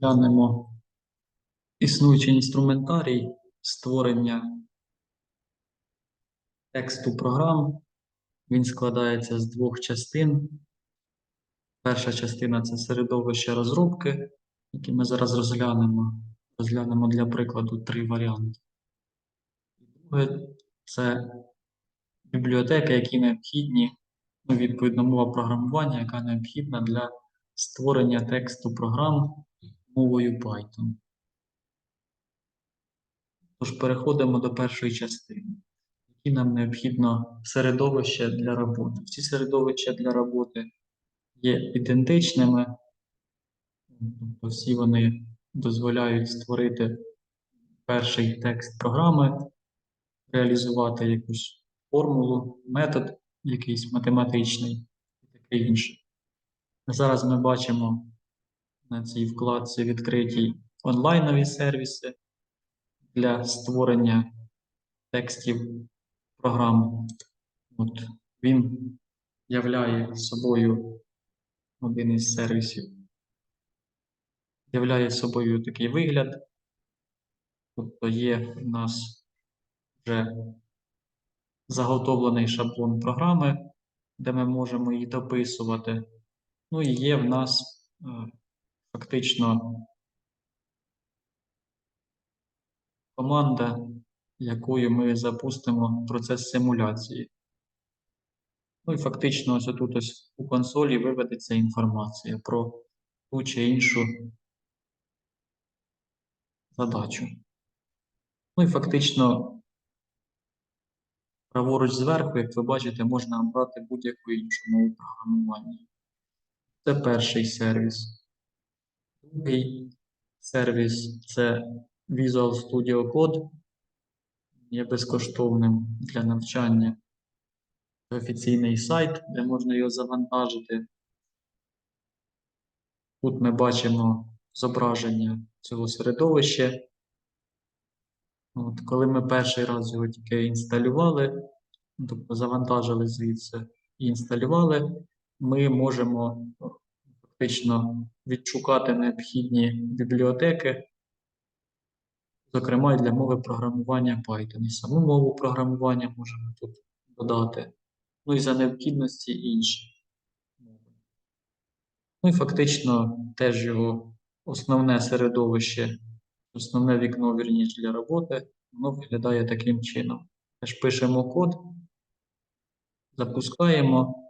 Глянемо існуючий інструментарій створення тексту програм. Він складається з двох частин. Перша частина це середовище розробки, які ми зараз розглянемо. Розглянемо для прикладу три варіанти. Друге це бібліотеки, які необхідні, ну, відповідно, мова програмування, яка необхідна для створення тексту програм мовою Python. Тож переходимо до першої частини, які нам необхідно середовище для роботи. Всі середовища для роботи є ідентичними, тобто всі вони дозволяють створити перший текст програми, реалізувати якусь формулу, метод якийсь математичний і таке інше. Зараз ми бачимо на цій вкладці відкриті онлайнові сервіси для створення текстів програм. От він являє собою один із сервісів, являє собою такий вигляд. Тобто є в нас вже заготовлений шаблон програми, де ми можемо її дописувати. Ну і є в нас е, фактично команда, якою ми запустимо процес симуляції. Ну і фактично, ось тут ось у консолі виведеться інформація про ту чи іншу задачу. Ну і фактично, праворуч зверху, як ви бачите, можна обрати будь-яку іншу мову програмування. Це перший сервіс. Другий сервіс це Visual Studio Code. Є безкоштовним для навчання. Це офіційний сайт, де можна його завантажити. Тут ми бачимо зображення цього середовища. От, Коли ми перший раз його тільки інсталювали, тобто завантажили звідси і інсталювали, ми можемо фактично відшукати необхідні бібліотеки, зокрема і для мови програмування Python. І саму мову програмування можемо тут додати. Ну і за необхідності інші мови. Ну і фактично теж його основне середовище, основне вікно, вірніше для роботи, воно виглядає таким чином. Теж пишемо код, запускаємо,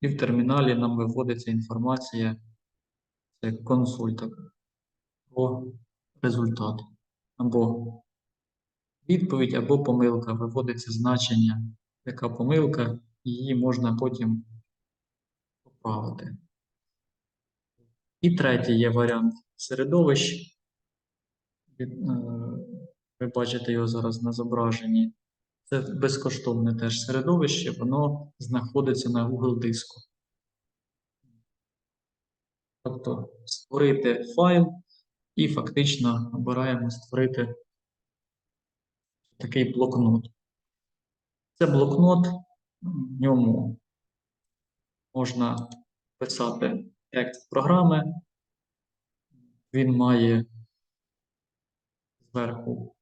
і в терміналі нам виводиться інформація, це консоль так, про результат. Або відповідь, або помилка. Виводиться значення, яка помилка, її можна потім поправити. І третій є варіант середовищ. Е, Ви бачите його зараз на зображенні. Це безкоштовне теж середовище, воно знаходиться на Google диску. Тобто створити файл і фактично обираємо створити такий блокнот. Це блокнот, в ньому можна писати текст програми. Він має зверху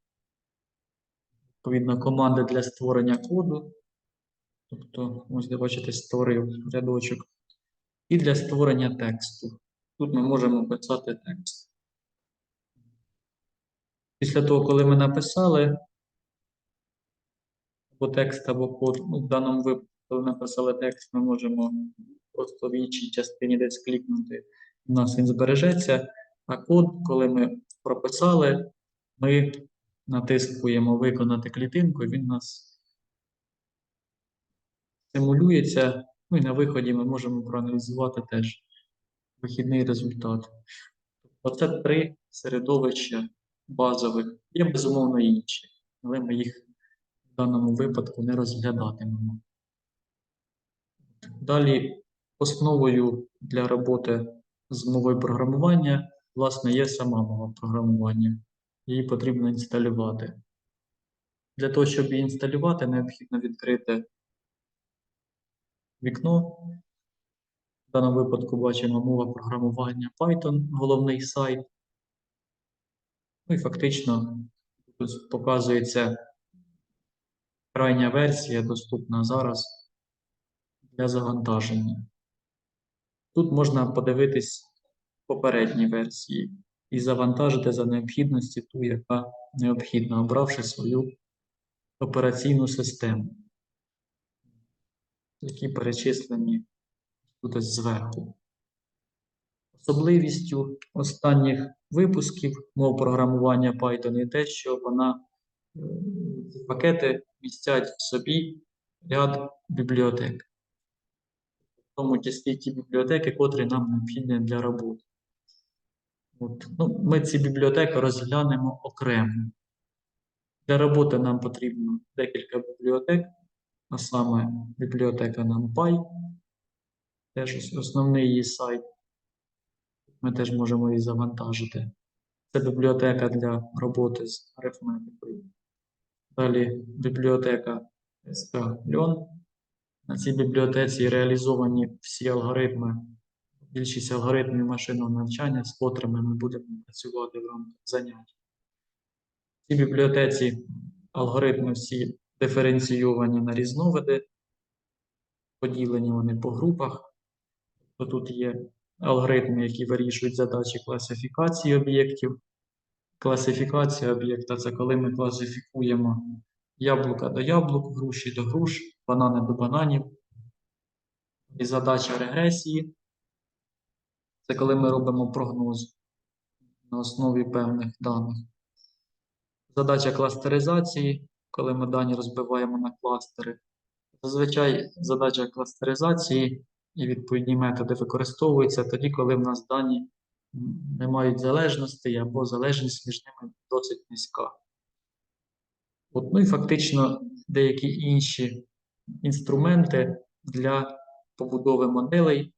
відповідно команди для створення коду. Тобто, ось де бачите, створив рядочок. І для створення тексту. Тут ми можемо писати текст. Після того, коли ми написали або текст, або код, ну, в даному випадку, коли написали текст, ми можемо просто в іншій частині десь клікнути, у нас він збережеться. А код, коли ми прописали, ми натискуємо виконати клітинку, і він у нас симулюється. Ну і на виході ми можемо проаналізувати теж вихідний результат. Тобто це три середовища базових. Є, безумовно, інші, але ми їх в даному випадку не розглядатимемо. Далі основою для роботи з мовою програмування, власне, є сама мова програмування. Її потрібно інсталювати. Для того, щоб її інсталювати, необхідно відкрити вікно. В даному випадку бачимо мова програмування Python, головний сайт. Ну і фактично показується крайня версія, доступна зараз для завантаження. Тут можна подивитись попередні версії і завантажити за необхідності ту, яка необхідна, обравши свою операційну систему, які перечислені тут зверху. Особливістю останніх випусків мов програмування Python є те, що вона е, ці пакети містять в собі ряд бібліотек. В тому числі ті бібліотеки, котрі нам необхідні для роботи. От. Ну, ми ці бібліотеки розглянемо окремо. Для роботи нам потрібно декілька бібліотек, а саме бібліотека NumPy, теж основний її сайт. Ми теж можемо її завантажити. Це бібліотека для роботи з арифметикою. Далі бібліотека SK-Learn. На цій бібліотеці реалізовані всі алгоритми, більшість алгоритмів машинного навчання, з котрими ми будемо працювати в рамках занять. В цій бібліотеці алгоритми всі диференційовані на різновиди, поділені вони по групах. То тут є алгоритми, які вирішують задачі класифікації об'єктів. Класифікація об'єкта це коли ми класифікуємо яблука до яблук, груші до груш, банани до бананів. І задача регресії це коли ми робимо прогноз на основі певних даних. Задача кластеризації, коли ми дані розбиваємо на кластери. Зазвичай задача кластеризації і відповідні методи використовуються тоді, коли в нас дані не мають залежностей або залежність між ними досить низька. От, ну і фактично деякі інші інструменти для побудови моделей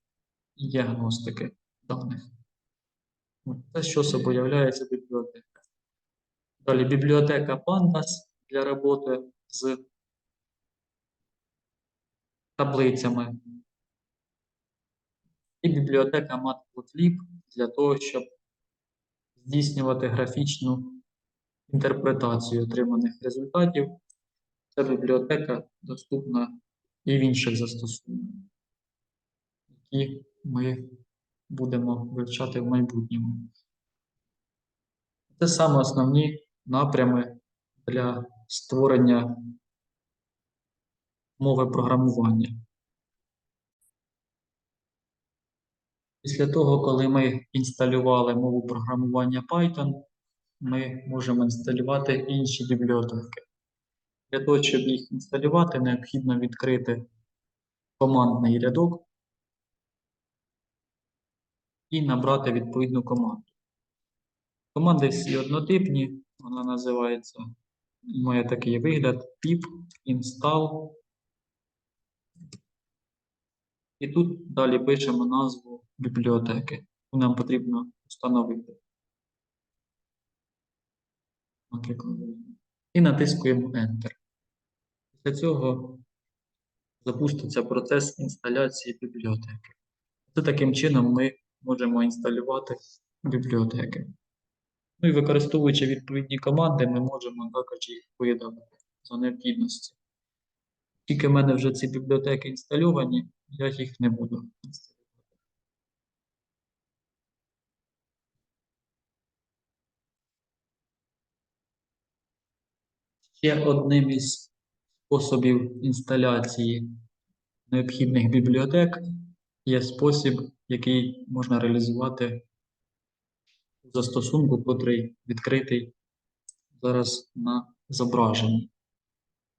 і діагностики даних. От, Це що собою являється бібліотека. Далі бібліотека Pandas для роботи з таблицями. І бібліотека Matplotlib для того, щоб здійснювати графічну інтерпретацію отриманих результатів. Ця бібліотека доступна і в інших застосунках, які ми будемо вивчати в майбутньому. Це саме основні напрями для створення мови програмування. Після того, коли ми інсталювали мову програмування Python, ми можемо інсталювати інші бібліотеки. Для того, щоб їх інсталювати, необхідно відкрити командний рядок і набрати відповідну команду. Команди всі однотипні, вона називається, має такий вигляд pip install. І тут далі пишемо назву бібліотеки, нам потрібно встановити. І натискуємо Enter. Після цього запуститься процес інсталяції бібліотеки. Це таким чином ми можемо інсталювати бібліотеки. Ну і використовуючи відповідні команди, ми можемо також їх видалити за необхідності. Тільки в мене вже ці бібліотеки інстальовані, я їх не буду інсталювати. Ще одним із способів інсталяції необхідних бібліотек є спосіб, який можна реалізувати у застосунку, котрий відкритий зараз на зображенні.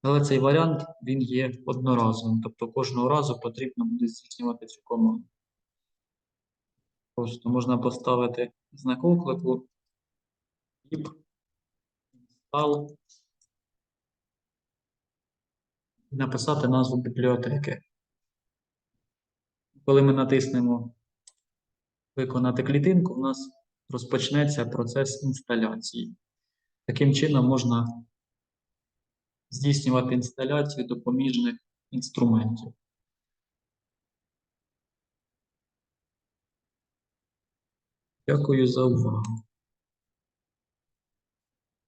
Але цей варіант він є одноразовим, тобто кожного разу потрібно буде здійснювати цю команду. Просто можна поставити знак оклику install написати назву бібліотеки. Коли ми натиснемо Виконати клітинку, у нас розпочнеться процес інсталяції. Таким чином можна здійснювати інсталяцію допоміжних інструментів. Дякую за увагу.